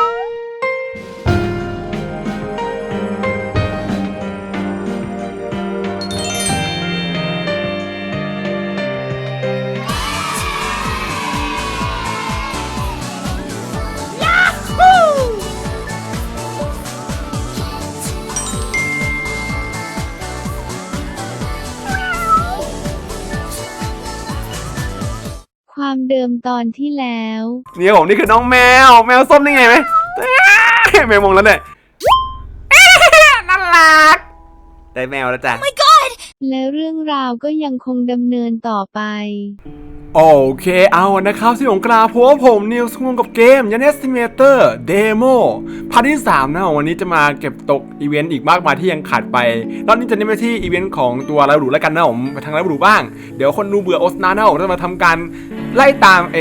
Bye. ความเดิมตอนที่แล้วนี่ผมนี่คือน้องแมว แมวส้มนี่ไงไหมแมวมองแล้วเนี่ยน่ารักได้แมวแล้วจ้ะ และเรื่องราวก็ยังคงดำเนินต่อไป โอเคเอานะครับที่ผมกล่าวพราะว่าผมนิวส์งงกับเกมยันเอสติเมเตอร์เดโมพาร์ทที่ 3 นะวันนี้จะมาเก็บตกอีเวนต์อีกมากมายที่ยังขาดไป รอบนี้จะเน้นไปที่อีเวนต์ของตัวไรบรูแล้วกันนะผมไปทางไรบรูบ้าง เดี๋ยวคนดูเบื่อโอสนานะผมจะมาทำการไล่ตามเอ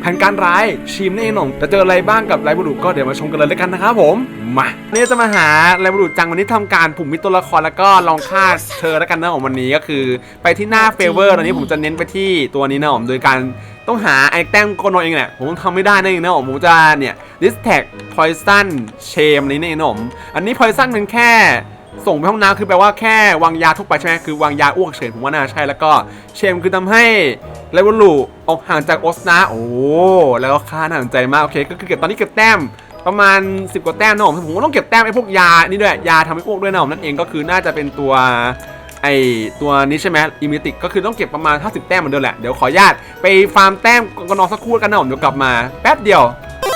แผนการร้ายชีมนี่เองหนจะเจออะไรบ้างกับไรบุรูก็เดี๋ยวมาชมกันเลยแล้วกันนะครับผมมาเนี่ยจะมาหาไรบุรูจังวันนี้ทำการผุ่มมิตรตัวละครแล้วก็ลองฆ่าเธอแล้วกันนะผมวันนี้ก็คือ ไปที่หน้าเฟเวอร์ตอนนี้ผมจะเน้นไปที่ตัวนี้นะผมโดยการต้องหาไอ้แต้มโกโนเองแหละผมทำไม่ได้นั่นเองนะผมจะเนี่ยดิสแท็กพอยซันเชมนี้นั่นเองนะผมอันนี้พอยซันเป็นแค่ ส่งไปห้องน้ำคือแปลว่าแค่วางยาทุกไปใช่ไหมคือวางยาอ้วกเฉยผมว่าน่าใช่แล้วก็เชมคือทำให้เลเวลลูออกห่างจากโอสนาโอ้แล้วก็ค่าน่าสนใจมากโอเคก็คือเก็บตอนนี้เก็บแต้มประมาณ 10 กว่าแต้มนะผมผมก็ต้องเก็บแต้มไอ้พวกยานี่ด้วยยาทำให้อ้วกด้วยนะผมนั่นเองก็คือน่าจะเป็นตัวไอตัวนี้ใช่ไหมอิมิติกก็คือต้องเก็บประมาณ 50 แต้มเหมือนเดิมแหละ เดี๋ยวขออนุญาตไปฟาร์มแต้มกนอสักครู่กันนะผมเดี๋ยวกลับมาแป๊บเดียว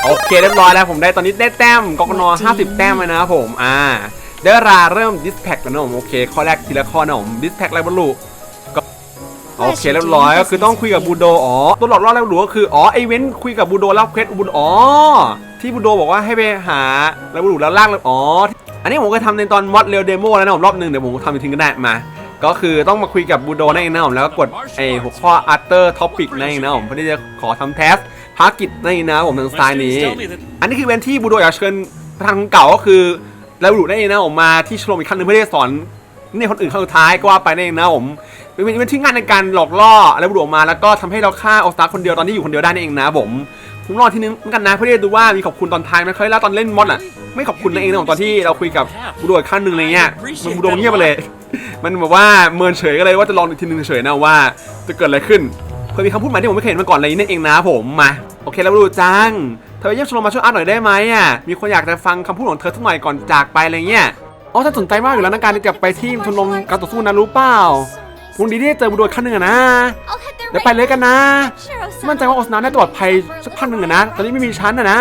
โอเคเรียบร้อยแล้วผมได้ตอนนี้ได้แต้มกกน50 แต้มเลยนะครับผมอ่า ได้เวลาเริ่มดิสแท็กแล้วนะผมโอเคข้อแรกทีละข้อนะผมดิสแท็กไรบลูก็โอเคเรียบร้อยก็คือต้องคุยกับบูโดอ๋อตัวหลอกล่อไรบลูก็คืออ๋อไอเว้นคุยกับบูโดแล้วเควสบูโดอ๋อที่บูโดบอกว่าให้ไปหาไรบลูแล้วลากเลยอ๋ออันนี้ผมเคยทำในตอนมอดเรลเดโมแล้วนะผมรอบหนึ่งเดี๋ยวผมทำอีกทีก็ได้มาก็คือต้องมาคุยกับบูโดนั่นเองนะผมแล้วก็กดไอหัวข้อ After Topic นั่นเองนะผมเพื่อที่จะขอทำแทสภารกิจนั่นเองนะผมทางซ้ายนี้ อันนี้คือเวนที่บูโดอยากเชิญประธานคนเก่าก็คือ แล้วบุรุษนั่นเองนะผมมาที่ชมรมอีกครั้งหนึ่งเพื่อที่จะสอนเนี่ยคนอื่นครั้งสุดท้ายก็ว่าไปนั่นเองนะผมเป็นเป็นที่งานในการหลอกล่อแล้วบุรุษออกมาแล้วก็ทำให้เราฆ่าออสตาคนเดียวตอนที่อยู่คนเดียวได้นั่นเองนะผมผมรอที่นึงเหมือนกันนะเพื่อที่จะดูว่ามีขอบคุณตอนท้ายไหมเคยแล้วตอนเล่นมอดอะไม่ขอบคุณนั่นเองนะผมตอนที่เราคุยกับบุรุษอีกครั้งหนึ่งอะไรเงี้ยมันบุรุษเงียบไปเลย มันแบบว่าเมินเฉยก็เลยว่าจะลองอีกทีนึงเฉยนะว่า จะเกิดอะไรขึ้นเคยมีคำพูดใหม่ที่ผมไม่เคยเห็นมาก่อนเลยนั่นเองนะผมมาโอเคแล้วบุรุษจัง ธอไปเยี่ยมชมรมมาช่วยอ่านหน่อยได้ไหมอะ มีคนอยากจะฟังคำพูดของเธอสักหน่อยก่อนจากไปอะไรเงี้ย อ๋อถ้าสนใจมากอยู่แล้วนะการที่จะไปที่ชมรมการต่อสู้นะรู้เปล่าพรุ่งนี้ที่เจอบุรุษขั้นหนึ่งอะนะเดี๋ยวไปเลยกันนะ มั่นใจว่าออสนาได้ปลอดภัยสักพักหนึ่งอะนะ ตอนนี้ไม่มีชั้นอะนะ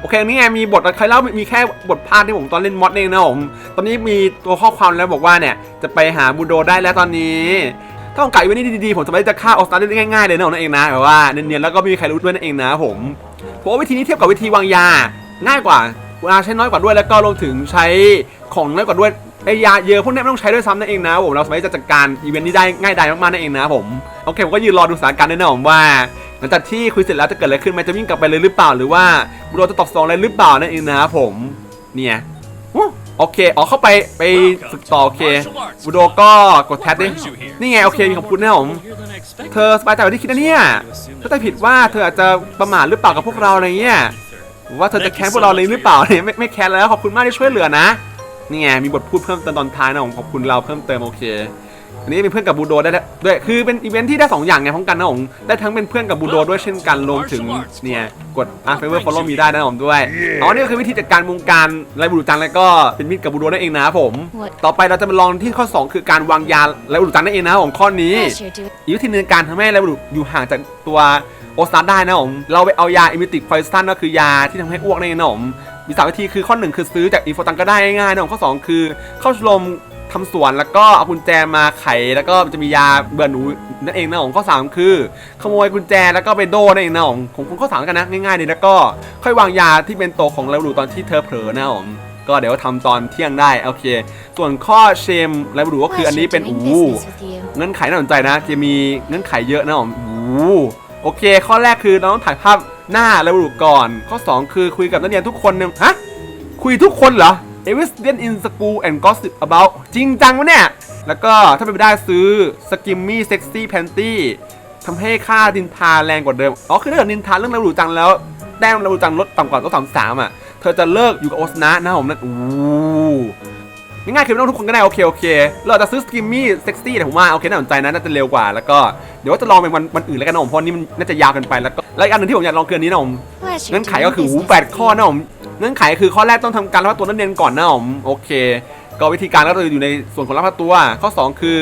โอเคนี่ไงมีบทใครเล่ามีแค่บทพากย์ที่ผมตอนเล่นมอดเองนะผม ตอนนี้มีตัวข้อความแล้วบอกว่าเนี่ยจะไปหาบูโดได้แล้วตอนนี้ ถ้าผมกะอีเวนต์นี้ดีๆผมสามารถจะฆ่าออสตาได้ง่ายๆเลยนะนั่นเองนะแบบว่าเนียนๆแล้วก็ไม่มีใครรู้ด้วยนั่นเองนะผมเพราะวิธีนี้เทียบกับวิธีวางยาง่ายกว่าเวลาใช้น้อยกว่าด้วยแล้วก็รวมถึงใช้ของน้อยกว่าด้วยไอยาเยอะพวกนี้ไม่ต้องใช้ด้วยซ้ำนั่นเองนะผมเราสามารถจะจัดการอีเวนต์นี้ได้ง่ายดายมากๆนั่นเองนะผมโอเคผมก็ยืนรอดูสถานการณ์ด้วยนะผมว่าหลังจากที่คุยเสร็จแล้วจะเกิดอะไรขึ้นไหมจะวิ่งกลับไปเลยหรือเปล่าหรือว่าบุโรจะตอบสนองอะไรหรือเปล่านั่นเองนะผมเนี่ย โอเค อ๋อ เข้าไปไปฝึกต่อโอเคบูโดก็กดแท็บดิ นี่ไง โอเคมีขอบคุณนะผม เธอสบายใจกว่าที่คิดนะเนี่ยเข้าใจผิดว่าเธออาจจะประมาทหรือเปล่ากับพวกเราอะไรเงี้ยว่าเธอจะแคร์พวกเราเลยหรือเปล่าเนี่ยไม่ไม่แคร์แล้วขอบคุณมากที่ช่วยเหลือนะ นี่ไงมีบทพูดเพิ่มเติมตอนท้ายนะผมขอบคุณเราเพิ่มเติมโอเค อันนี้เป็นเพื่อนกับบูโดได้ด้วย คือเป็นอีเวนท์ที่ได้สองอย่างไงพร้อมกันนะผมได้ทั้งเป็นเพื่อนกับบูโดด้วยเช่นกันรวมถึงเนี่ยกดอะเฟเวอร์ฟอลโล่มีได้นะผมด้วยอ๋อนี่ก็คือวิธีจัดการวงการไรบูโดจังแล้วก็เป็นมิตรกับบูโดนั่นเองนะครับผม ต่อไปเราจะมาลองที่ข้อ 2 คือการวางยาไรบูโดจังนั่นเองนะครับผมข้อนี้อีกวิธีหนึงในการทำให้เราอยู่ห่างจากตัวโอสตาได้นะผมเราไปเอายาอิมิติกพอยซันก็คือยาที่ทำให้อ้วกนั่นเองนะผมมีสามวิธีคือข้อหนึ่งคือซื้อจากอีโฟตังก็ได้ง่ายๆนะผมข้อสองคือเข้าชมรม ทำสวนแล้วก็เอากุญแจมาไขแล้วก็จะมียาเบื่อหนูนั่นเองนะผมข้อสามคือ ขโมยกุญแจแล้วก็ไปโดนั่นเองนะผมผมข้อสามกันนะง่ายๆเลยแล้วก็ค่อยวางยาที่เป็นโตวของเราดูตอนที่เธอเผลอนะผมก็เดี๋ยวทำตอนเที่ยงได้โอเค ส่วนข้อเชมไรบูก็คืออันนี้เป็นอู้เงื่อนไขน่าสนใจนะ จะมีเงื่อนไขเยอะนะผมโอ้โหโอเค ข้อแรกคือเราต้องถ่ายภาพหน้าแล้วดูก่อน ข้อ 2 คือคุยกับนักเรียนทุกคนเนี่ยฮะคุยทุกคนเหรอ Every student in school and gossip about จริงจังวะเนี่ย แล้วก็ถ้าเป็นไปได้ซื้อ skimmy sexy panty ทำให้ค่าดินทาแรงกว่าเดิม อ๋อ คือถ้าเกิดนินทาเรื่องเราดูจังแล้ว แต้มเราจังลดต่ำกว่าต้องสามสามอะ เธอจะเลิกอยู่กับโอสนะนะผมนั่นอู้ง่ายๆคือไม่ต้องทุกคนก็ได้ โอเค โอเค เราจะซื้อสกิมมี่เซ็กซี่แต่ผมว่า โอเค น่าสนใจนะ น่าจะเร็วกว่า แล้วก็ เดี๋ยวว่าจะลองเป็นวันวันอื่นแล้วกันนะผมเพราะนี่มันน่าจะยาวเกินไป แล้วก็ แล้วอีกอันหนึงที่ผมอยากลองคืออันนี้นะผมเงื่อนไขก็คือหูแปดข้อนะผม เงื่อนไขคือข้อแรกต้องทำการรับตัวนักเรียนก่อนนะผมโอเค ก็วิธีการก็จะอยู่ในส่วนของรับตัว ข้อ 2 คือ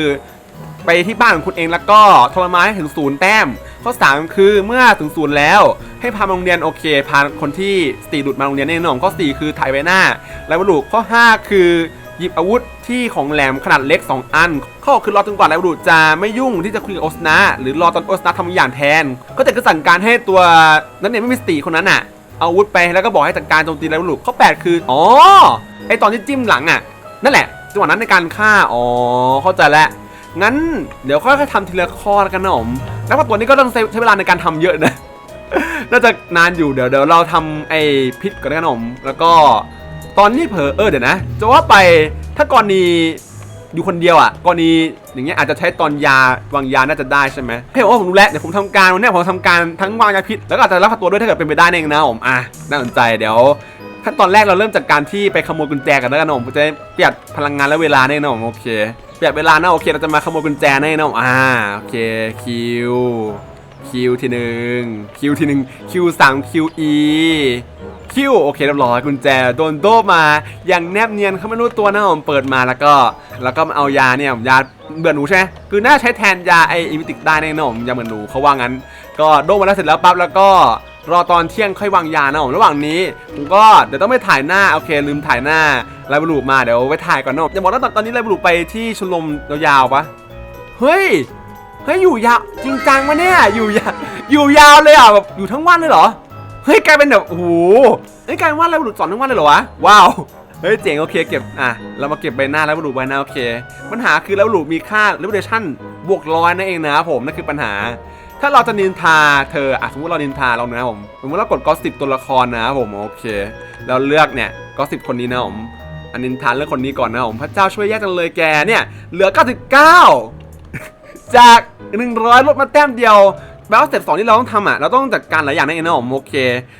ไปที่บ้านของคุณเองแล้วก็ทรมานให้ถึงศูนย์แต้ม ข้อ 3 คือเมื่อถึงศูนย์แล้ว ให้พามาโรงเรียนโอเค พาคนที่สติหลุดมาโรงเรียนแน่นอนข้อ 4 คือถ่ายใบหน้าและบรรลุข้อ 5 คือหยิบอาวุธที่ของแหลมขนาดเล็ก 2 อัน ข้อ6คือรอจนกว่าแล้วบรรลุจะไม่ยุ่งที่จะคุยกับโอสนะหรือรอตอนโอสนะทำอย่างแทน ก็จะกระสั่งการให้ตัวนักเรียนไม่มีสติคนนั้นน่ะ อาวุธไปแล้วก็บอกให้จัดการโจมตีแล้วบรรลุข้อ8คืออ๋อไอตอนที่จิ้มหลังอะ นั่นแหละจังหวะนั้นในการฆ่าอ๋อเข้าใจแล้วงั้นเดี๋ยวค่อยๆทำทีละข้อแล้วกันนะผมแล้วก็ตัวนี้ก็ต้องใช้เวลาในการทำเยอะนะน่าจะนานอยู่เดี๋ยวเดี๋ยวเราทำไอ้พิษก่อนนะขนมแล้วก็ตอนนี้เผลอเออเดี๋ยวนะจะว่าไปถ้ากรณี อยู่คนเดียวอะกรณีอย่างเงี้ยอาจจะใช้ตอนยาวางยาน่าจะได้ใช่ไหมเฮ้ยผมว่าผมรู้แล้วเดี๋ยวผมทำการวันเนี้ยผมทำการทั้งวางยาพิษแล้วก็อาจจะรับตัวด้วยถ้าเกิดเป็นไปได้เองนะผมอะน่าสนใจเดี๋ยวขั้นตอนแรกเราเริ่มจากการที่ไปขโมยกุญแจกันแล้วกันนะผมจะประหยัดพลังงานและเวลาแน่นะผมโอเคประหยัดเวลานะโอเคเราจะมาขโมยกุญแจแน่นะผมอ่าโอเคคิวคิวทีหนึ่งคิวทีหนึ่งคิวสามคิวอี คิวโอเคเรียบร้อยกุญแจโดนโดบมาอย่างแนบเนียนเขาไม่รู้ตัวนะผมเปิดมาแล้วก็แล้วก็เอายาเนี่ยยาเบื่อหนูใช่ไหมคือน่าใช้แทนยาไออิมิติกได้แน่นอนยาเหมือหนูเขาว่างั้น ก็โดบมาแล้วเสร็จแล้วปั๊บแล้วก็รอตอนเที่ยงค่อยวางยานะผมระหว่างนี้ผมก็เดี๋ยวต้องไปถ่ายหน้าโอเคลืมถ่ายหน้าไลบลูมาเดี๋ยวไปถ่ายก่อนนะผมจะบอกว่าตอนตอนนี้ไลบลูไปที่ชมรมยาวๆปะเฮ้ยเฮ้ยอยู่ยาวจริงจังมะเนี่ยอยู่ยาวอยู่ยาวเลยอะแบบอยู่ทั้งวันเลยเหรอ เฮ้ยกลายเป็นแบบโอ้โหเฮ้ยกลายเป็นว่าเราบุรุษสอนทั้งวันเลยเหรอวะว้าวเฮ้ยเจ๋งโอเคเก็บอะเรามาเก็บใบหน้าแล้วบุรุษใบหน้าโอเค ปัญหาคือแล้วบุรุษมีค่า reputation บวกร้อยนั่นเองนะครับผมนั่นคือปัญหา ถ้าเราจะนินทาเธออะสมมติเรานินทาเรานะผมสมมติเรากดก็สิบตัวละครนะครับผมโอเคเราเลือกเนี่ยก็สิบคนนี้นะผมอันนินทาเลือกคนนี้ก่อนนะผมพระเจ้าช่วยแยกจังเลยแกเนี่ยเหลือ 99 จาก 100 ลดมาแต้มเดียว แปลว่าสเต็ปสองที่เราต้องทำอะเราต้องจัดการหลายอย่างนั่นเองนะผมโอเค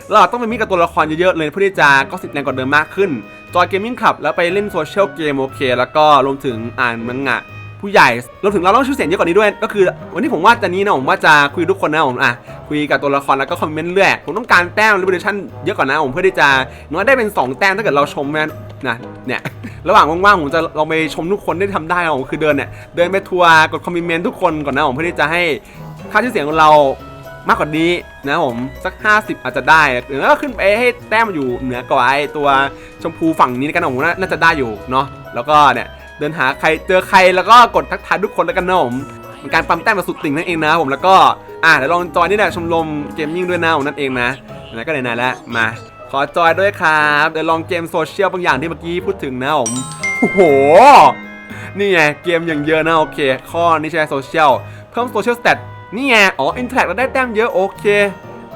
เราต้องไปมีกับตัวละครเยอะๆเลยเพื่อที่จะก็สิบแรงกว่าเดิมมากขึ้น จอยเกมมิ่งคลับแล้วไปเล่นโซเชียลเกมโอเค แล้วก็รวมถึงอ่านมังงะผู้ใหญ่รวมถึงเราต้องชื่อเสียงเยอะกว่านี้ด้วย ก็คือวันนี้ผมว่าจะนี้นะผมว่าจะคุยทุกคนนะผมอะคุยกับตัวละครแล้วก็คอมเมนต์เรื่อยผมต้องการแต้ม r e v o l u t i o n เยอะกว่านะผมเพื่อที่จะน้อยได้เป็น 2 แต้มถ้าเกิดเราชมแมนนะเนี่ยระหว่างว่างๆผมจะลองไปชมทุกคนได้ทำได้นะผมคือเดินเนี่ยเดินไปทัวร์กดคอมเมนต์ทุกคนก่อนนะผมเพื่อที่จะให้ ค่าชื่อเสียงของเรามากกว่านี้นะผมสัก 50 อาจจะได้หรือว่าขึ้นไปให้แต้มอยู่เหนือกว่าไอตัวชมพูฝั่งนี้กันผมว่าน่าจะได้อยู่เนาะแล้วก็เนี่ยเดินหาใครเจอใครแล้วก็กดทักทายทุกคนแล้วกันนะผมเป็นการปั๊มแต้มมาสุดติ่งนั่นเองนะผมแล้วก็อะเดี๋ยวลองจอยนี่แหละชมรมเกมมิ่งด้วยนะผมนั่นเองนะแล้วก็ไหนๆแล้วมา ขอจอยด้วยครับเดี๋ยวลองเกมโซเชียลบางอย่างที่เมื่อกี้พูดถึงนะผมโอ้โหนี่ไงเกมอย่างเยอะนะโอเค ข้อนี้ใช้โซเชียลเพิ่มโซเชียลสเตต นี่ไง อ๋ออินเทอร์แแล้วได้แต้มเยอะโอเค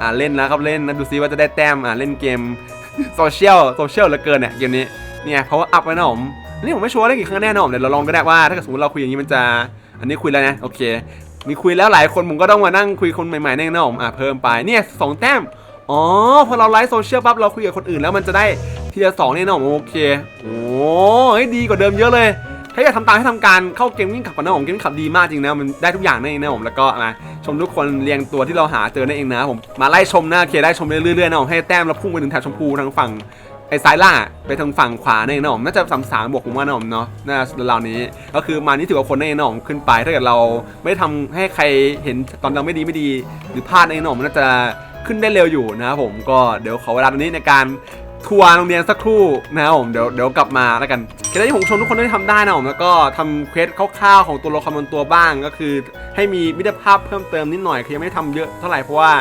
อ่าเล่นแล้วครับเล่นนะดูซิว่าจะได้แต้ม อ่าเล่นเกมโซเชียลโซเชียลเหลือเกินเนี่ยเกมนี้ เนี่ยเพราะว่าอัพไว้นะผมนี่ผมไม่ชัวร์ได้กี่ครั้งแน่นะผมเดี๋ยวเราลองก็ได้ว่า ถ้าเกิดสมมติเราคุยอย่างนี้มันจะ อันนี้คุยแล้วนะโอเค มีคุยแล้วหลายคนผมก็ต้องมานั่งคุยคนใหม่ๆแน่นะผมอ่าเพิ่มไปเนี่ยสองแต้มอ๋อพอเราไลฟ์โซเชียลปั๊บเราคุยกับคนอื่นแล้วมันจะได้ทีละสองเนี่ยนะผมโอเคโอ้ยดีกว่าเดิมเยอะเลย ถ้าอยากทำตามให้ทำการเข้าเกมวิ่งขับกันนะผมเกมวิ่งขับดีมากจริงนะมันได้ทุกอย่างนั่นเองนะผมแล้วก็มาชมทุกคนเรียงตัวที่เราหาเจอนั่นเองนะผมมาไล่ชมนะโอเคได้ชมเรื่อยๆนะผมให้แต้มเราพุ่งไปถึงแถบชมพูทางฝั่งไอ้ซ้ายล่างไปทางฝั่งขวานั่นเองนะผมน่าจะสามสามบวกผมว่านะผมเนาะน่าจะรานี้ก็คือมานี่ถือว่าคนนั่นเองนะผมขึ้นไปถ้าเกิดเราไม่ได้ทำให้ใครเห็นตอนเราไม่ดีไม่ดี หรือพลาดนั่นเองนะผมน่าจะขึ้นได้เร็วอยู่นะครับผมก็เดี๋ยวขอเวลาตรงนี้ในการ ทัวร์โรงเรียนสักครู่นะครับผมเดี๋ยวเดี๋ยวกลับมาแล้วกันแค่ที่ผมชมทุกคนได้ทำได้นะผมแล้วก็ทำเควสคร่าวๆของตัวละครบนตัวบ้างก็คือ ให้มีมิตรภาพเพิ่มเติมนิดหน่อยคือยังไม่ได้ทำเยอะเท่าไหร่เพราะว่า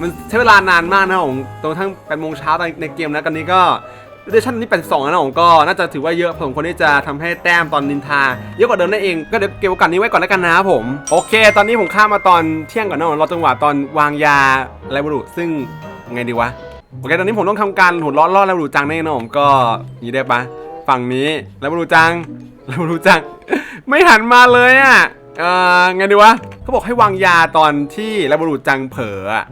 มันใช้เวลานานมากนะครับผมจนกระทั้งแปดโมงเช้าในเกมนะกันนี้ก็เดชั่นนี้เป็นสองนะผมก็น่าจะถือว่าเยอะผมคนที่จะทำให้แต้มตอนนินทา เยอะกว่าเดิมนั่นเองก็เดี๋ยวเก็บโอกาสนี้ไว้ก่อนแล้วกันนะครับผม โอเค ตอนนี้ผมข้ามมาตอนเที่ยงก่อนนะผมรอจังหวะตอนวางยาอะไรบุรุษซึ่งไงดีวะ โอเคตอนนี้ผมต้องทำการหุ่นล้อล่อแล้วรูจังแน่นอนก็ย่างนี้ได้ปะฝั่งนี้แล้วรูจังแล้วรูจัง ไม่หันมาเลยอะเออไงดีวะเขาบอกให้วางยาตอนที่แล้วรูจังเผลออะ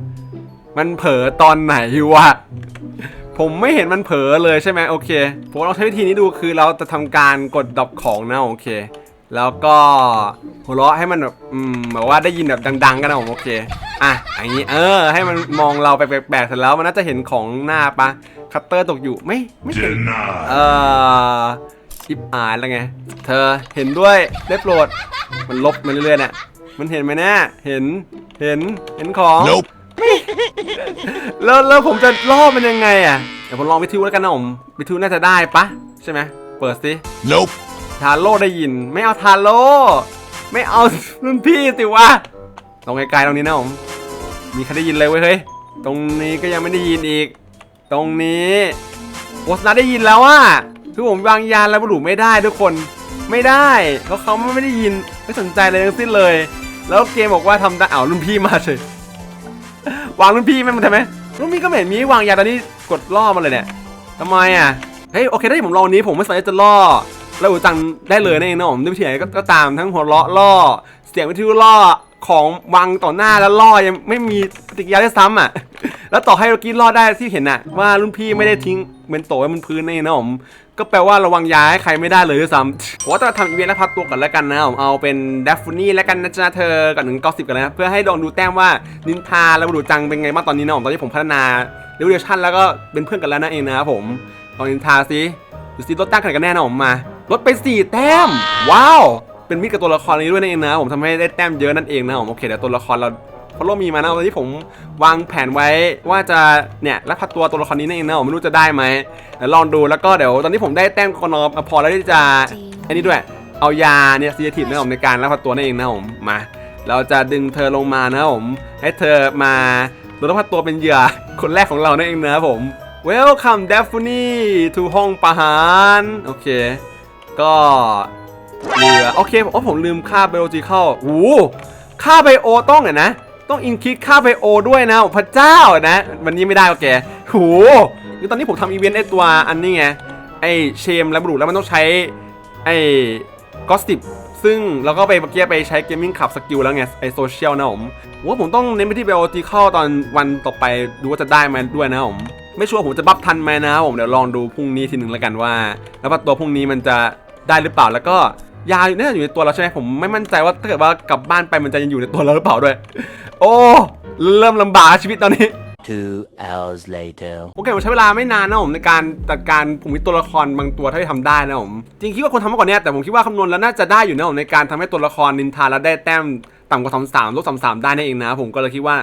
มันเผลอตอนไหนวะผมไม่เห็นมันเผลอเลยใช่ไหมโอเคผมลองใช้วิธีนี้ดูคือเราจะทำการกดดรอปของนะโอเค แล้วก็หัวเราะให้มันแบบอืมแบบว่าได้ยินแบบดัง ๆ กันนะผมโอเคอะอย่างนี้เออ ให้มันมองเราแปลกๆเสร็จแล้วมันน่าจะเห็นของหน้าปะคัตเตอร์ตกอยู่ไม่ไม่เห็นเอ่อชิปอายแล้วไง เธอเห็นด้วยได้โปรดมันลบมาเรื่อยๆเนี่ยมันเห็นไหมแน่เห็นเห็นเห็นของ Nope. แล้วแล้วผมจะล่อมันยังไงอะเดี๋ยวผมลองวิทยุแล้วกันนะผมวิทยุน่าจะได้ปะใช่ไหมเปิดสิ Nope. ทาโร่ได้ยิน ไม่เอาทาโร่ไม่เอารุ่นพี่สิวะตรงไกลๆตรงนี้นะผมมีใครได้ยินเลยเว้ยเฮ้ยตรงนี้ก็ยังไม่ได้ยินอีก ตรงนี้โอสนาได้ยินแล้วว่าคือผมวางยานแล้วบุรุษไม่ได้ทุกคนไม่ได้เพราะเขาไม่ได้ยินไม่สนใจเลยทั้งสิ้นเลย แล้วเกมบอกว่าทำได้อ้ารุ่นพี่มาเฉยวางรุ่นพี่มันทำไมรุ่นพี่ก็ไม่เห็นมีวางยาตอนนี้กดล่อมาเลยเนี่ยทำไมอะเฮ้ยโอเคถ้าผมลองนี้ผมไม่สามารถจะล่อ แล้วอูจังได้เลยนั่นเองนะผมด้วยวิธีไหนก็ก็ตามทั้งหัวเราะล่อ เสียงวิทยุล่อของวางต่อหน้าแล้วล่อยังไม่มีปฏิกิริยาได้ซ้ำอะ แล้วต่อให้เรากินรอได้ที่เห็นน่ะ ว่ารุ่นพี่ไม่ได้ทิ้งเมนโตไว้บนพื้นนี่นะผมก็แปลว่าระวังยาให้ใครไม่ได้เลยด้วยซ้ำผมว่าต้องทำอีเวนต์แล้วพักตัวก่อนแล้วกันนะผมเอาเป็นเดฟฟูนี่แล้วกันนะจ๊ะเธอกับหนึ่งก้าสิบกันนะเพื่อให้ลองดูแต้มว่านินทาและบุรุษจังเป็นไงบ้างตอนนี้นะผมตอนที่ผมพัฒนาเรเวอเรชั่นแล้วก็เป็นเพื่อนกันแล้วนั่นเองนะครับผมลองนินทาสิ ดูสิลดแต้มขนาดกันแน่นะผมมาลดไปสี่แต้ม ว้าว เป็นมิตรกับตัวละครนี้ด้วยนั่นเองนะ ผมทำให้ได้แต้มเยอะนั่นเองนะผมโอเคเดี๋ยวตัวละครเราพอเรามีมานะตอนที่ผมวางแผนไว้ว่าจะเนี่ยลักพาตัวตัวละครนี้นั่นเองนะผมไม่รู้จะได้ไหมเดี๋ยวลองดูแล้วก็เดี๋ยวตอนที่ผมได้แต้มกนอพอแล้วที่จะอันนี้ด้วยเอายาเนี่ยซีทีฟนะผมในการลักพาตัวนั่นเองนะผมมา เราจะดึงเธอลงมานะผมให้เธอมาโดนลักพาตัวเป็นเหยื่อคนแรกของเรานั่นเองนะผม Welcome Daphne to ห้องประหาร โอเค ก็เหลือโอเคโอ้ผมลืมค่าไบโอจิเข้าโอ้ค่าไบโอต้องอะนะ ต้องอินคิดค่าไบโอด้วยนะ พระเจ้านะ วันนี้ไม่ได้โอเคโหคือตอนนี้ผมทำอีเวนต์ไอตัวอันนี้ไง ไอเชมและบรูแล้วมันต้องใช้ ไอก็สติปซึ่งเราก็ไปเมื่อกี้ไปใช้เกมมิ่งขับสกิลแล้วไง ไอโซเชียลนะผมว่าผมต้องเน้นไปที่ไบโอจิเข้าตอนวันต่อไปดูว่าจะได้ไหมด้วยนะผม ไม่ชัวร์ผมจะบัฟทันไหมนะครับผมเดี๋ยวลองดูพรุ่งนี้ทีหนึ่งแล้วกันว่าแล้วว่าตัวพรุ่งนี้มันจะได้หรือเปล่าแล้วก็ยาเนี่ยอยู่ในตัวเราใช่ไหมผมไม่มั่นใจว่าถ้าเกิดว่ากลับบ้านไปมันจะยังอยู่ในตัวเราหรือเปล่าด้วย โอ้เริ่มลำบากชีวิตตอนนี้ Two hours later. โอเคผมใช้เวลาไม่นานนะผมในการจัดการผมมีตัวละครบางตัวที่ทำได้นะผมจริงคิดว่าคนทำมากกว่านี้แต่ผมคิดว่าคำนวณแล้วน่าจะได้อยู่นะผมในการทำให้ตัวละครนินทาแล้วได้แต้มต่ำกว่าสามสามลบสามสามได้นั่นเองนะผมก็เลยคิดว่า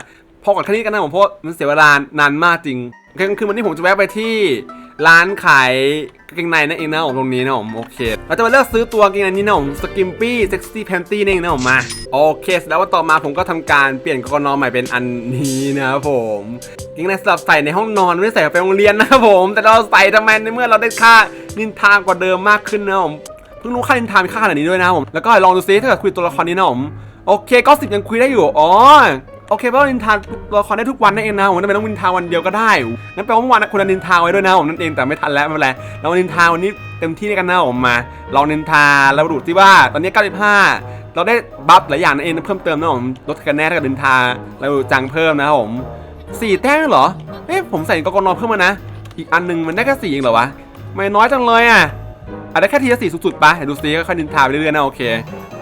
พอกับแค่นี้กันนะผมเพราะมันเสียเวลานานมากจริง โอเคคือวันนี้ผมจะแวะไปที่ร้านขายกางเกงในนั่นเองนะผมตรงนี้นะผมโอเค เราจะมาเลือกซื้อตัวกางเกงในนี้นะผมสกิมปี้เซ็กซี่แพนตี้นั่นเองนะผมมาโอเคเสร็จแล้ววันต่อมาผมก็ทำการเปลี่ยนกกนอนใหม่เป็นอันนี้นะครับผมกางเกงในสำหรับใส่ในห้องนอนไม่ใส่ไปโรงเรียนนะผม แต่เราใส่ทำไมในเมื่อเราได้ค่านินทากว่าเดิมมากขึ้นนะผมเพิ่งรู้ค่านินทามีค่าขนาดนี้ด้วยนะผมแล้วก็ลองดูซิถ้าเกิดคุยตัวละครนี้นะผมโอเคก็สิบยังคุยได้อยู่อ๋อ โอเคเพราะว่านินทาตัวละครได้ทุกวันนั่นเองนะผมไม่จำเป็นต้องนินทาวันเดียวก็ได้งั้นแปลว่าเมื่อวานนะคุณนินทาไว้ด้วยนะผมนั่นเองแต่ไม่ทันแล้วไม่เป็นไรเรานินทาวันนี้เต็มที่ในกันนะผมมาลองนินทาแล้วดูที่ว่าตอนนี้ 95 เราได้บัฟหลายอย่างนั่นเองเพิ่มเติมนะผมลดคะแนนกับนินทาเราจังเพิ่มนะผมสี่แต้มเหรอเอ๊ะผมใส่กกนเพิ่มมานะ อีกอันหนึงมันได้แค่สี่เองเหรอวะไม่น้อยจังเลยอะอาจจะแค่ทีละสี่สุดๆปะเดี๋ยวดูซิค่อยนินทาไปเรื่อยๆนะโอเค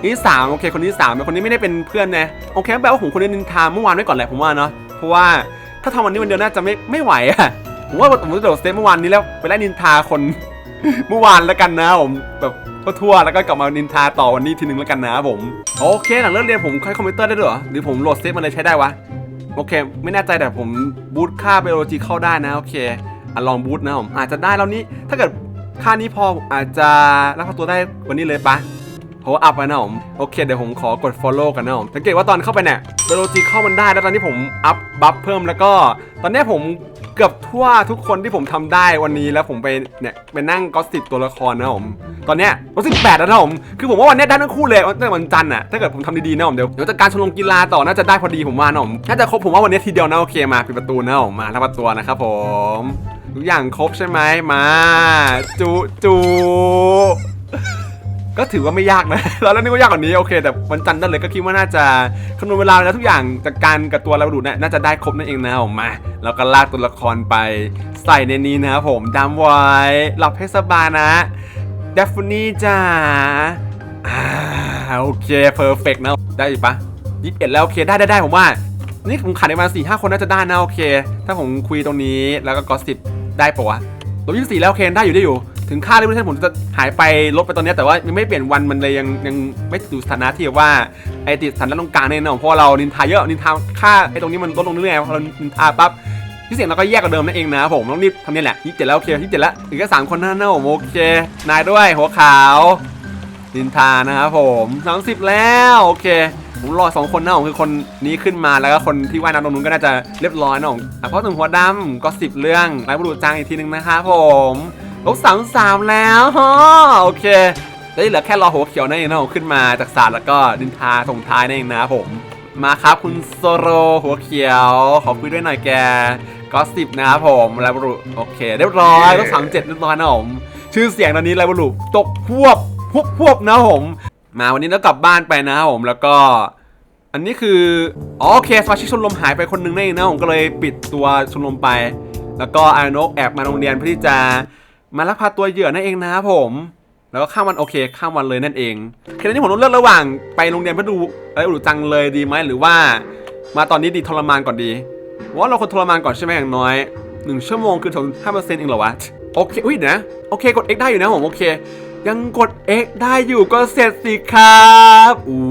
นี่สามโอเคคนที่สามแต่คนนี้ไม่ได้เป็นเพื่อนนะโอเคแปลว่าผมคนนี้นินทาเมื่อวานไว้ก่อนแหละผมว่าเนาะเพราะว่าถ้าทำวันนี้วันเดียวน่าจะไม่ไม่ไหวอะผมว่าผมจะโดดสเตปเมื่อวานนี้แล้วไปไล่นินทาคนเมื่อวานแล้วกันนะผมแบบทั่วๆแล้วก็กลับมานินทาต่อวันนี้ทีนึงแล้วกันนะผมโอเคหลังเลิกเรียนผมค่อยคอมพิวเตอร์ได้ด้วยหรอหรือผมโหลดเซฟมาเลยใช้ได้วะโอเค ไม่แน่ใจแต่ผมบูตค่าเบโลจีเข้าได้นะโอเคอลองบูตนะผมอาจจะได้แล้วนี้ถ้าเกิดค่านี้พออาจจะรับเข้าตัวได้วันนี้เลยปะ เพราะว่าอัพไปนะผมโอเคเดี๋ยวผมขอกด follow กันนะผมสังเกตว่าตอนเข้าไปเนี่ยเบโลจีเข้ามันได้แล้วตอนที่ผมอัพบัฟเพิ่มแล้วก็ ตอนเนี้ยผมเกือบทั่วทุกคนที่ผมทำได้วันนี้แล้วผมไปเนี่ยไปนั่งก็สิบตัวละครนะผมตอนเนี้ยวันสิบแปดแล้วนะผมคือผมว่าวันเนี้ยได้ทั้งคู่เลยตั้งแต่วันจันทร์อะถ้าเกิดผมทำดีๆนะผมเดี๋ยวเดี๋ยวจัดการชมรมกีฬาต่อน่าจะได้พอดีผมว่านะผมน่าจะครบผมว่าวันเนี้ยทีเดียวนะโอเคมาปิดประตูนะผมมาทับประตูนะครับผมทุกอย่างครบใช่ไหมมาจูจู ก็ถือว่าไม่ยากนะเราเล่นนึกว่ายากกว่านี้โอเคแต่วันจันทร์นั่นเลยก็คิดว่าน่าจะคำนวณเวลาแล้วทุกอย่างจากการกับตัวเราดูเนี่ยน่าจะได้ครบนั่นเองนะผมมาแล้วก็ลากตัวละครไปใส่ในนี้นะครับผมดำไว้หลับให้สบายนะเดฟนี่จ้าอ่าโอเคเพอร์เฟกนะได้ปะยี่สิบเอ็ดแล้วโอเคได้ได้ได้ผมว่า นี่ผมขาดในประมาณสี่ห้าคนน่าจะได้นะโอเค ถ้าผมคุยตรงนี้แล้วก็กอสิบได้ปะวะตัวยี่สิบสี่แล้วโอเคได้อยู่ได้อยู่ ถึงค่าเลยไม่ใช่ผมจะหายไปลบไปตอนนี้แต่ว่ายังไม่เปลี่ยนวันมันเลยยังยังไม่อยู่สถานะที่ว่าไอติดสถานะตรงกลางเนี่ยนะเพราะเรานินทาเยอะนินทาค่าไอตรงนี้มันลดลงเรื่อยๆพอเรานินทาปั๊บที่เสียงเราก็แยกกับเดิมนั่นเองนะผมต้องรีบทำนี่แหละยี่สิบเจ็ดแล้วโอเคยี่สิบเจ็ดแล้วถึงแค่สามคนนั่นนะผมโอเคนายด้วยหัวขาวนินทานะครับผมสามสิบแล้วโอเคผมรอสองคนนะผมคือคนนี้ขึ้นมาแล้วก็คนที่ว่ายน้ำตรงนู้นก็น่าจะเรียบร้อยนะผมอะเพราะถึงหัวดำก็สิบเรื่องไร้บุรุษจางอีกทีหนึ่งนะครับผม ลบสามสามแล้วฮะโอเคแล้เหลือแค่รอหัวเขียวนั่นเองนะผมขึ้นมาจากศาสตร์แล้วก็ดินทาส่งท้ายนั่นเองนะผมมาครับคุณโซโรหัวเขียว ขอคุยด้วยหน่อยแกก็สิบนะครับผมไร้บุรุษโอเค เรียบร้อยลบสามเจ็ดเรียบร้อยนะผมชื่อเสียงตอนนี้ไรบุรุษตกพวบพวบพวบนะผม มาวันนี้แล้วกลับบ้านไปนะผมแล้วก็ อันนี้คืออ๋อโอเคสมาชิกชมรมหายไปคนนึงนั่นเองนะผมก็เลยปิดตัวชมรมไป แล้วก็อานกแอบมาโรงเรียนเพื่อที่จะ มาลักพาตัวเหยื่อนั่นเองนะครับผม แล้วก็ข้ามวันโอเค ข้ามวันเลยนั่นเองแค่นี้ผมต้องเลือกระหว่างไปโรงเรียนเพื่อดูอะไรดูจังเลยดีไหมหรือว่า มาตอนนี้ดีทรมานก่อนดีว่าเราคนทรมานก่อนใช่ไหมอย่างน้อยหนึ่งชั่วโมงคือถึงห้าเปอร์เซ็นต์เองเหรอวะโอเคอุ้ยนะโอเคกด X ได้อยู่นะผมโอเค ยังกด X ได้อยู่ก็เสร็จสิครับอู้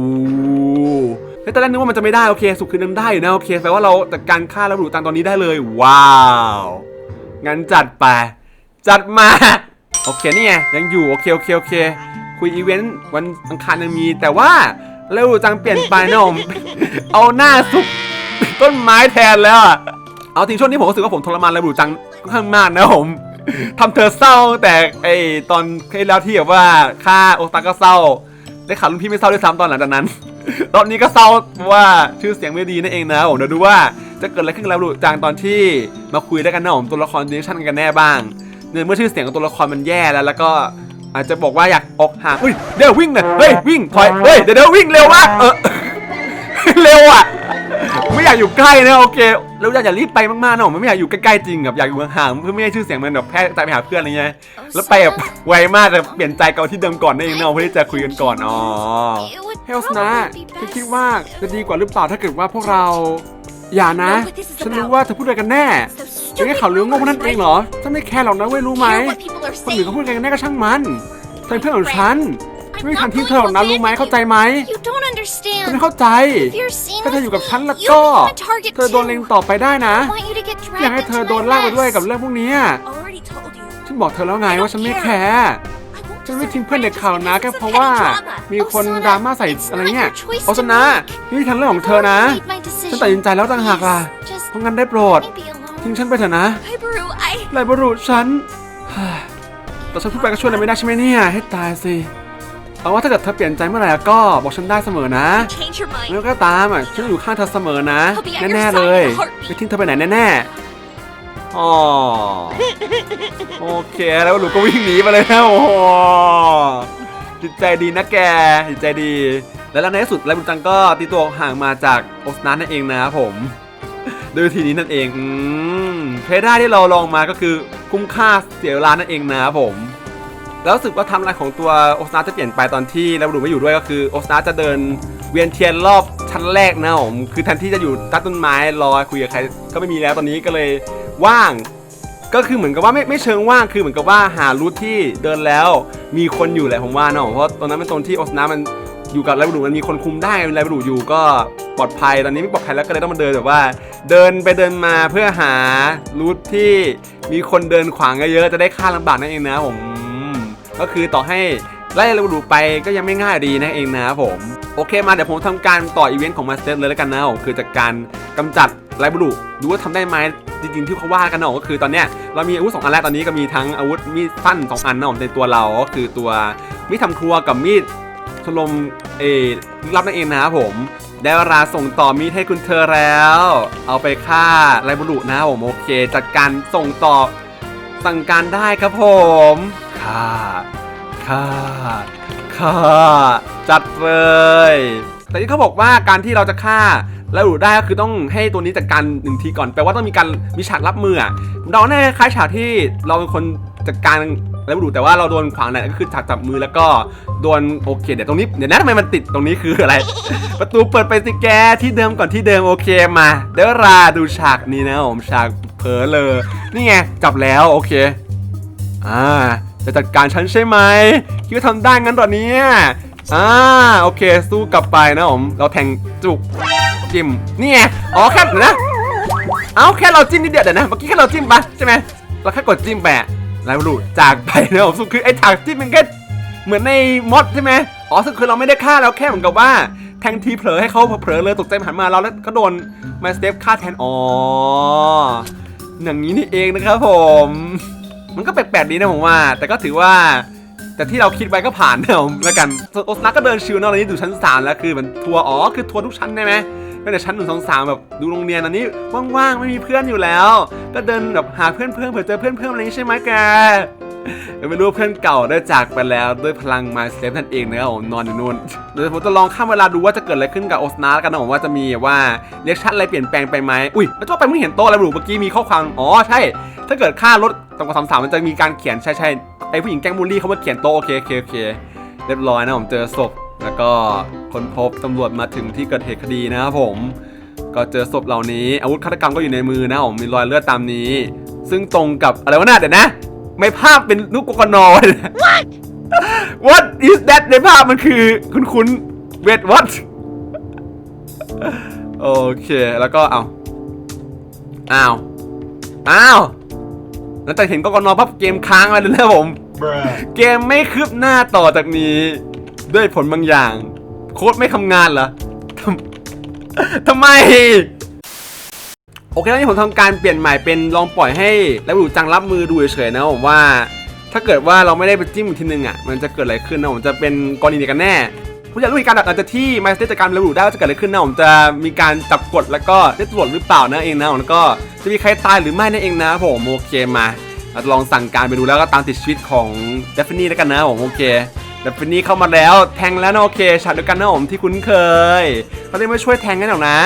เฮ้ยตอนแรกนึกว่ามันจะไม่ได้โอเค สุดคือยังได้อยู่นะโอเคแปลว่าเราจัดการฆ่าแล้วดูตังค์ตอนนี้ได้เลย ว้าว งั้นจัดไป จัดมา โอเคนี่ไงยังอยู่โอเคโอเคโอเค คุยอีเวนต์วันอังคารยังมีแต่ว่าแล้วดูจังเปลี่ยนไปนะผมเอาหน้าซุกต้นไม้แทนแล้วอะเอาจริงช่วงนี้ผมรู้สึกว่าผมทรมานแล้วดูจังค่อนข้างมากนะผมทำเธอเศร้าแต่ไอตอนที่แล้วที่แบบว่าค่าโอตาก็เศร้า ได้ข่าวรุ่นพี่ไม่เศร้าด้วยซ้ำตอนหลังจากนั้นรอบนี้ก็เศร้าเพราะว่าชื่อเสียงไม่ดีนั่นเองนะผมเดี๋ยวดูว่าจะเกิดอะไรขึ้นกับเราดูจางตอนที่มาคุยด้วยกันนะผมตัวละครดิชั่นกันแน่บ้าง เนื่องเมื่อชื่อเสียงของตัวละครมันแย่แล้ว แล้วก็อาจจะบอกว่าอยากออกห่างเฮ้ยเดี๋ยววิ่งหน่อยเฮ้ยวิ่งถอยเฮ้ยเดี๋ยวเดี๋ยววิ่งเร็วมากเออเร็วอะไม่อยากอยู่ใกล้นะโอเคแล้วอยากอย่ารีบไปมากๆนะผมไม่อยากอยู่ใกล้ๆจริงแบบอยากอยู่ห่างๆเพื่อไม่ให้ชื่อเสียงมันแบบแพร่กระจายไปหาเพื่อนอะไรเงี้ยแล้วไปแบบไวมากแต่เปลี่ยนใจเก่าที่เดิมก่อนนั่นเองเนาะเพื่อที่จะคุยกันก่อนอ๋อเฮลส์นะฉันคิดว่าจะดีกว่าหรือเปล่าถ้าเกิดว่าพวกเรา อย่านะ ฉันรู้ว่าเธอพูดอะไรกันแน่เป็นแค่ข่าวลือโง่พวกนั้นเองเหรอฉันไม่แคร์หรอกนะเว้ยรู้ไหมคนอื่นเขาพูดอะไรกันแน่ก็ช่างมันเธอเป็นเพื่อนของฉันฉันไม่ทันทิ้งเธอหรอกนะรู้ไหมเข้าใจไหม You don't understand. ฉันไม่เข้าใจ If you're seen ถ้าเธออยู่กับฉันแล้ว you ก็ become a target เธอโดน too. เล็งต่อไปได้นะ I want you to get อยาก dragged ให้เธอ into โดน my ลากไปด้วย mess. กับเรื่องพวกนี้ Already told you. ฉันบอกเธอแล้วไงว่าฉันไม่แคร์ I won't ฉันไม่ disown ทิ้งเพื่อนเด็ก just ข่าวนะ because แค่ of เพราะว่า petty drama. มีคน Osana, ดราม่าใส่ it's อะไร not เงี้ย your choice โอ to ซนะ make. นี่ทันเรื่องของเธอนะ I've made my ฉันตัดสินใจแล้วต่างหากล่ะ Please, just เพราะงั้นได้โปรด let me be alone. ทิ้งฉันไปเถอะนะ Hi, Baru. I ไรบรุษฉันแต่ฉันพูดไปก็ช่วยอะไรไม่ได้ใช่ไหมเนี่ย ให้ตายสิ เอาว่าถ้าเกิดเธอเปลี่ยนใจเมื่อไหร่ก็บอกฉันได้เสมอนะ change your mind. แล้วก็ตามอะฉันอยู่ข้างเธอเสมอนะ I'll be at your แน่ side ๆเลย in a heartbeat ไม่ทิ้งเธอไปไหนแน่ๆ อ๋อโอเคแล้วหนูก็วิ่งหนีไปเลยนะโอ้โหจิตใจดีนะแกจิตใจดี แล้วในที่สุดไลบุญจังก็ตีตัวห่างมาจากโอสนานั่นเองนะครับผมโดยวิธีนี้นั่นเองอืมเพด้าที่เราลองมาก็คือคุ้มค่าเสียเวลานั่นเองนะครับผมแล้วรู้สึกว่าทำลายของตัวโอสนาจะเปลี่ยนไปตอนที่เราดูไม่อยู่ด้วยก็คือโอสนาจะเดินเวียนเทียนรอบ ชั้นแรกนะผมคือแทนที่จะอยู่ใต้ต้นไม้รอคุยกับใครก็ไม่มีแล้วตอนนี้ก็เลยว่าง ก็คือเหมือนกับว่าไม่ไม่เชิงว่างคือเหมือนกับว่าหารูทที่เดินแล้ว มีคนอยู่แหละผมว่าเนาะเพราะตอนนั้นเป็นตรงที่โอสนามันอยู่กับไรบุรูมันมีคนคุมได้ไรบุรูอยู่ก็ปลอดภัยตอนนี้ไม่ปลอดภัยแล้วก็เลยต้องมาเดินแบบว่า เดินไปเดินมาเพื่อหารูทที่มีคนเดินขวางเยอะๆจะได้ฆ่าลำบากนั่นเองนะผมก็คือต่อให้ ไล่เราดูไปก็ยังไม่ง่ายดีนะเองนะครับผม โอเคมาเดี๋ยวผมทำการต่ออีเวนต์ของมาสเตอร์เลยแล้วกันนะผมคือจากการกำจัดไลบรูดูว่าทำได้ไหมจริงๆที่เขาว่ากันเนาะก็คือตอนเนี้ยเรามีอาวุธสองอันแล้วตอนนี้ก็มีทั้งอาวุธมีดสั้นสองอันนะผมในตัวเราก็คือตัวมีดทำครัวกับมีดชลมเออลึกลับนั่นเองนะครับผมได้เวลาส่งต่อมีดให้คุณเธอแล้ว เอาไปฆ่าไลบรูนะผมโอเคจัดการส่งต่อสั่งการได้ครับผมค่า ค่าฆ่าจัดเลย แต่ที่เขาบอกว่าการที่เราจะฆ่าแล้วดูได้ก็คือต้องให้ตัวนี้จัดการหนึ่งทีก่อนแปลว่าต้องมีการมีฉากรับมืออะเราแน่คล้ายฉากที่เราเป็นคนจัดการแล้วดูแต่ว่าเราโดนขวางเนี่ยก็คือฉากจับมือแล้วก็โดนโอเคเดี๋ยวตรงนี้เดี๋ยวนะทำไมมันติดตรงนี้คืออะไร ประตูเปิดไปสิแกที่เดิมก่อนที่เดิมโอเคมาเดี๋ยวราดูฉากนี้นะผมฉากเผลอเลยนี่ไงจับแล้วโอเคอ่า จะจัดการฉันใช่ไหมคิดว่าทำได้งั้นเหรอเนี่ยอ่าโอเค สู้กลับไปนะผม เราแทงจุกจิ้มนี่ไงอ๋อแค่นะเอาแค่เราจิ้มนิดเดียวเดี๋ยวนะเมื่อกี้แค่เราจิ้มไปใช่ไหมเราแค่กดจิ้มไปะแล้วรูจากไปนะผมสู้คือไอ้ถากจิ้มมันแค่เหมือนในมอดใช่ไหมอ๋อซึ่งคือเราไม่ได้ฆ่าเราแค่เหมือนกับว่าแทงทีเผลอให้เขาเผลอเลยตกใจหันมาเราแล้วก็โดนมาสเตปฆ่าแทนอ๋ออย่างนี้นี่เองนะครับผม มันก็แปลกๆดีนะผมว่า แต่ก็ถือว่า แต่ที่เราคิดไว้ก็ผ่านนะผมแล้วกันโอสนาก็เดินชิวเนอะตอนนี้อยู่ชั้นสามแล้วคือมันทัวร์อ๋อคือทัวร์ทุกชั้นได้ไหมไม่แต่ชั้นหนึ่งสองสามแบบดูโรงเรียนอันนี้ว่างๆไม่มีเพื่อนอยู่แล้ว ก็เดินแบบหาเพื่อนเพื่อนเผื่อเจอเพื่อนเพื่อนอะไรอย่างนี้ใช่ไหมแกไม่รู้เพื่อนเก่าได้จากไปแล้วด้วยพลังมาสเตปนั่นเองนะครับผมนอนอยู่นู่นเดี๋ยวผมจะลองข้ามเวลาดูว่าจะเกิดอะไรขึ้นกับโอสนาแล้วกันนะผมว่าจะมีว่าเรียกชัดอะไรเปลี่ยนแปลงไปไหมอุ้ยแล้วทั่วไปไม่เห็นโต๊ะอะไรหรูเมื่อกี้มีข้อความอ๋อใช่ ถ้าเกิดค่ารถต่ำกว่าสามสามมันจะมีการเขียนใช่ใช่ไอผู้หญิงแกล้งบูลลี่เขามาเขียนโต๊ะโอเคโอเคโอเคเรียบร้อยนะผมเจอศพแล้วก็คนพบตำรวจมาถึงที่เกิดเหตุคดีนะครับผม ก็เจอศพเหล่านี้ อาวุธฆาตกรรมก็อยู่ในมือนะผมมีรอยเลือดตามนี้ ซึ่งตรงกับอะไรวะน่ะเดี๋ยวนะ ไม่ภาพเป็นลูกกกนอเลยนะ What is that ในภาพมันคือคุณคุณเวท what โอเคแล้วก็เอาอ้าวอ้าว หลังจากเห็นกกนปั๊บเกมค้างไปเลยนะผม เกมไม่คืบหน้าต่อจากนี้ ด้วยผลบางอย่าง โค้ดไม่ทำงานเหรอทำทำไม โอเคแล้วนี่ผมทำการเปลี่ยนใหม่เป็นลองปล่อยให้แล้วดูจังรับมือดูเฉยๆนะผมว่า ถ้าเกิดว่าเราไม่ได้ไปจิ้มอีกทีนึงอะ มันจะเกิดอะไรขึ้นนะผมจะเป็นกรณีเดียวกันแน่ ผมอยากรู้อีกการแบบอาจจะที่มาสเตอร์จัดการระบุได้ว่าจะเกิดอะไรขึ้นนะผมจะมีการจับกดแล้วก็ได้ตรวจหรือเปล่านะเองนะผมแล้วก็จะมีใครตายหรือไม่นั่นเองนะผมโอเคมาเราจะลองสั่งการไปดูแล้วก็ตามติดชีวิตของเดฟฟินี่แล้วกันนะผมโอเคเดฟฟินี่เข้ามาแล้วแทงแล้วนะโอเคฉากเดียวกันนะผมที่คุ้นเคยเขาได้มาช่วยแทงกันหรอกนะ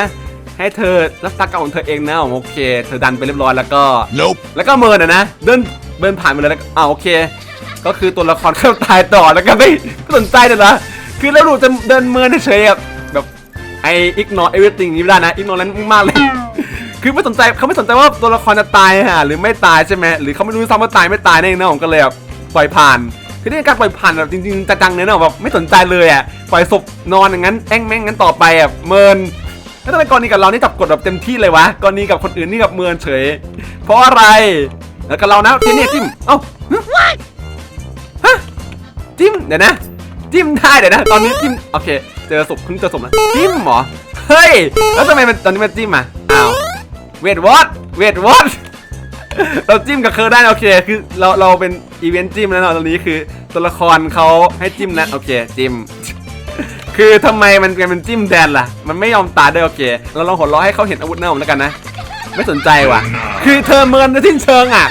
ให้เธอรักษาการของเธอเองนะผมโอเค เธอดันไปเรียบร้อยแล้วก็ Nope. แล้วก็เมินอะนะเดินเดินผ่านไปเลยแล้วก็อ่าโอเค ก็คือตัวละครเข้าตายต่อแล้วก็ไม่ไม่สนใจเลยนะ คือแล้วหนูจะเดินเมินเฉยแบบแบบไออิกนอเอเวอร์ติงนี้ไม่ได้นะอิกนอนั้นมากเลย คือไม่สนใจเขาไม่สนใจว่าตัวละครจะตายฮะหรือไม่ตายใช่ไหมหรือเขาไม่รู้ซ้ำว่าตายไม่ตายนั่นเองนะผมก็เลยแบบปล่อยผ่านคือนี่การปล่อยผ่านแบบจริงๆจังๆเนี่ยนะแบบไม่สนใจเลยอะปล่อยศพนอนอย่างนั้นแองแม่งงั้นต่อไปอะเมินแล้วทำไมกรณีกับเรานี่จับกดแบบเต็มที่เลยวะกรณีกับคนอื่นนี่กับเมือนเฉย เพราะอะไรแล้วกับเรานะที่นี่จิ้มเอ้าฮะจิ้มเดี๋ยวนะ จิ้มได้เดี๋ยวนะ ตอนนี้จิ้มโอเค เจอศพเพิ่งเจอศพนะจิ้มเหรอ เฮ้ย แล้วทำไมมันตอนนี้มันจิ้มอะอ้าวเวทวอตเวทวอตเราจิ้มกับเคอร์ได้โอเค คือเราเราเป็นอีเวนต์จิ้มแล้วเนาะตอนนี้คือตัวละครเขาให้จิ้มนะโอเคจิ้มคือทำไมมันเป็นจิ้มแดนล่ะ มันไม่ยอมตายด้วยโอเค เราลองหัวเราะให้เขาเห็นอาวุธหน้าผมแล้วกันนะ ไม่สนใจว่ะ คือเธอเมินในทิ้นเชิงอะ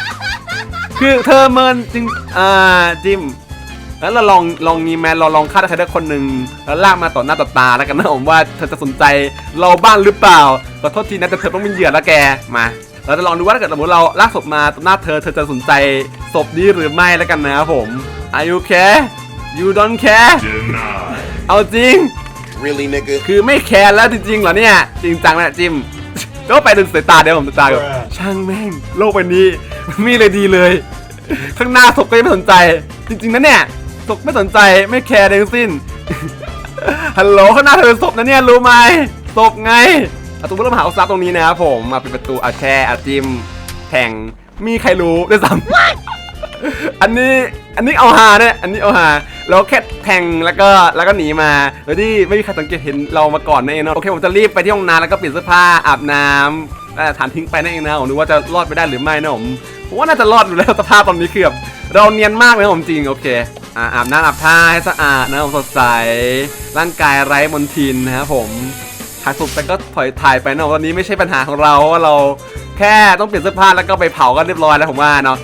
คือเธอเมินจริง อ่า จิ้ม แล้วเราลองลองนี้แมนเราลองฆ่าใครได้คนหนึ่งแล้วลากมาต่อหน้าต่อตาแล้วกันนะผมว่าเธอจะสนใจเราบ้างหรือเปล่าขอโทษทีนะแต่เธอต้องเป็นเหยื่อแล้วแกมาเราจะลองดูว่าถ้าเกิดสมมติเราลากศพมาต่อหน้าเธอเธอจะสนใจศพนี้หรือไม่แล้วกันนะครับผม Are you care you don't care เอาจริง Really, nigga? คือไม่แคร์แล้วจริงๆเหรอเนี่ยจริงจังนะจิมก็ไปดึงสายตาเดี๋ยวผมสายตาแบบช่างแม่งโลกใบนี้มันมีเลยดีเลย ข้างหน้าศพก็ยังไม่สนใจ จริงๆนะเนี่ย สุกไม่สนใจไม่แคร์ใดทั้งสิ้น ฮัลโหลข้างหน้าเธอเป็นศพนะเนี่ยรู้ไหมศพไงประตูเริ่มหาอุตสาหตรงนี้นะครับผมมาเป็นประตูอาแช่อาจิมแทงมีใครรู้ด้วยซ้ำ อันนี้อันนี้เอาหาเนี่ยอันนี้เอาหาเราแค่แทงแล้วก็แล้วก็หนีมาโดยที่ไม่มีใครสังเกตเห็นเรามาก่อนนั่นเองเนาะโอเคผมจะรีบไปที่ห้องน้ำแล้วก็เปลี่ยนเสื้อผ้าอาบน้ำแล้วฐานทิ้งไปนั่นเองนะผมนึกว่าจะรอดไปได้หรือไม่นะผมผมว่าน่าจะรอดอยู่แล้วสภาพตอนนี้คือแบบเราเนียนมากเลยผมจริงโอเคอ่าอาบน้ำอาบท่าให้สะอาดนะผมสดใสร่างกายไร้มลทินนะครับผมถ่ายสุดแต่ก็ถอยถ่ายไปเนาะตอนนี้ไม่ใช่ปัญหาของเราเพราะว่าเราแค่ต้องเปลี่ยนเสื้อผ้าแล้วก็ไปเผากันเรียบร้อยแล้วผมว่าเนาะ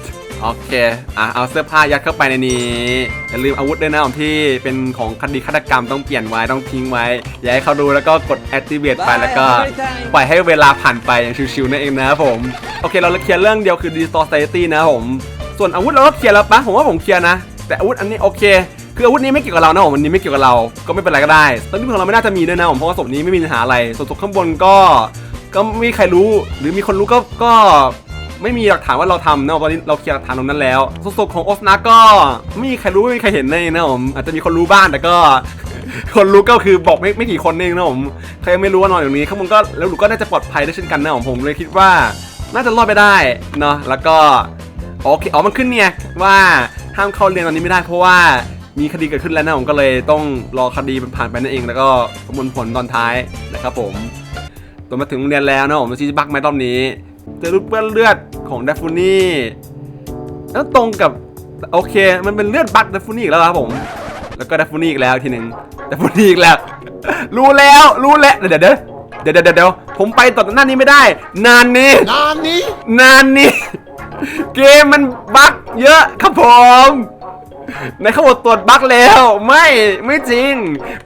โอเคอะเอาเสื้อผ้ายัดเข้าไปในนี้ อย่าลืมอาวุธด้วยนะผมที่เป็นของคดีฆาตกรรมต้องเปลี่ยนไว้ต้องทิ้งไว้ อย่าให้เขาดูแล้วก็กด activate ไปแล้วก็ปล่อยให้เวลาผ่านไปอย่างชิวๆนั่นเองนะครับผม โอเคเราเคลียร์เรื่องเดียวคือ Restore Society นะครับผม ส่วนอาวุธเราก็เคลียร์แล้วปะผมว่าผมเคลียร์นะ แต่อาวุธอันนี้โอเค คืออาวุธนี้ไม่เกี่ยวกับเรานะผมวันนี้ไม่เกี่ยวกับเราก็ไม่เป็นไรก็ได้ตอนนี้ของเราไม่น่าจะมีด้วยนะผมเพราะว่าศพนี้ไม่มีปัญหาอะไรส่วนศพข้างบนก็ก็ไม่มีใครรู้หรือมีคนรู้ก็ก็ ไม่มีหลักฐานว่าเราทำนะตอนนี้เราเคลียร์หลักฐานตรงนั้นแล้วส่วนศพของโอสนาก็ไม่มีใครรู้ไม่มีใครเห็นเลยนะผมอาจจะมีคนรู้บ้างแต่ก็ คนรู้ก็คือบอกไม่ไม่กี่คนเองนะผมใครไม่รู้ว่านอนอย่างนี้ข้างบนก็แล้วหนูก็น่าจะปลอดภัยได้เช่นกันนะผมผมเลยคิดว่า น่าจะรอดไปได้เนาะแล้วก็โอเคอ๋อมันขึ้นเนี่ยว่าห้ามเข้าเรียนตอนนี้ไม่ได้เพราะว่ามีคดีเกิดขึ้นแล้วนะผมก็เลยต้องรอคดีมันผ่านไปนั่นเอง แล้วก็ประมวลผลตอนท้ายนะครับผมตัวมาถึงโรงเรียนแล้วนะผมซีบักไหมรอบนี้ เจอรูปเปื้อนเลือดของเดฟูนี่แล้วตรงกับโอเค มันเป็นเลือดบักเดฟูนี่อีกแล้วครับผม แล้วก็เดฟูนี่อีกแล้วทีหนึ่งเดฟูนี่อีกแล้ว รู้แล้วรู้แล้วเดี๋ยวเดี๋ยวเดี๋ยวเดี๋ยวเดี๋ยวเดี๋ยวผมไปต่อหน้านี้ไม่ได้ นานนี้นานนี้ นานนี้ เกมมันบั๊กเยอะครับผมในเขาบอกตรวจบั๊กแล้วไม่ไม่จริง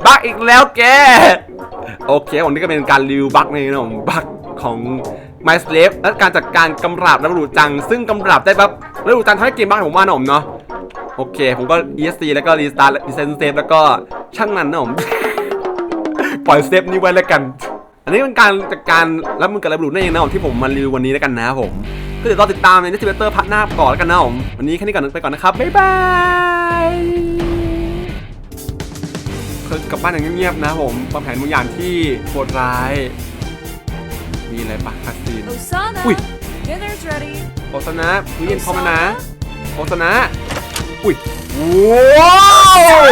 บั๊กอีกแล้วแก โอเควันนี้ก็เป็นการรีวิวบั๊กในนะผมบั๊กของ My Slave และการจัดการกำราบและรูจัง ซึ่งกำราบได้ปั๊บและรูจังทำให้เกมบั๊กผมว่านะผมเนาะโอเค ผมก็ ESC แล้วก็ Restart และ Reset Save แล้วก็ช่างมันนะผมปล่อยเซฟนี้ไว้แล้วกัน อันนี้เป็นการจัดการรับมือกับระบิดนั่นเองนะผมที่ผมมารีวิววันนี้แล้วกันนะครับผมก็เดี๋ยวรอติดตามในนิติเวเตอร์พัฒนาก่อนแล้วกันนะผมวันนี้แค่นี้ก่อนไปก่อนนะครับบ๊ายบายเพิ่งกลับบ้านอย่างเงียบๆนะผมวางแผนบางอย่างที่โหดร้าย มีอะไรปะคาซีน Osana, Ui. dinner's ready. โอสนะพี่เย็นพร้อมแล้วนะโอสนะ อุ้ยว้าว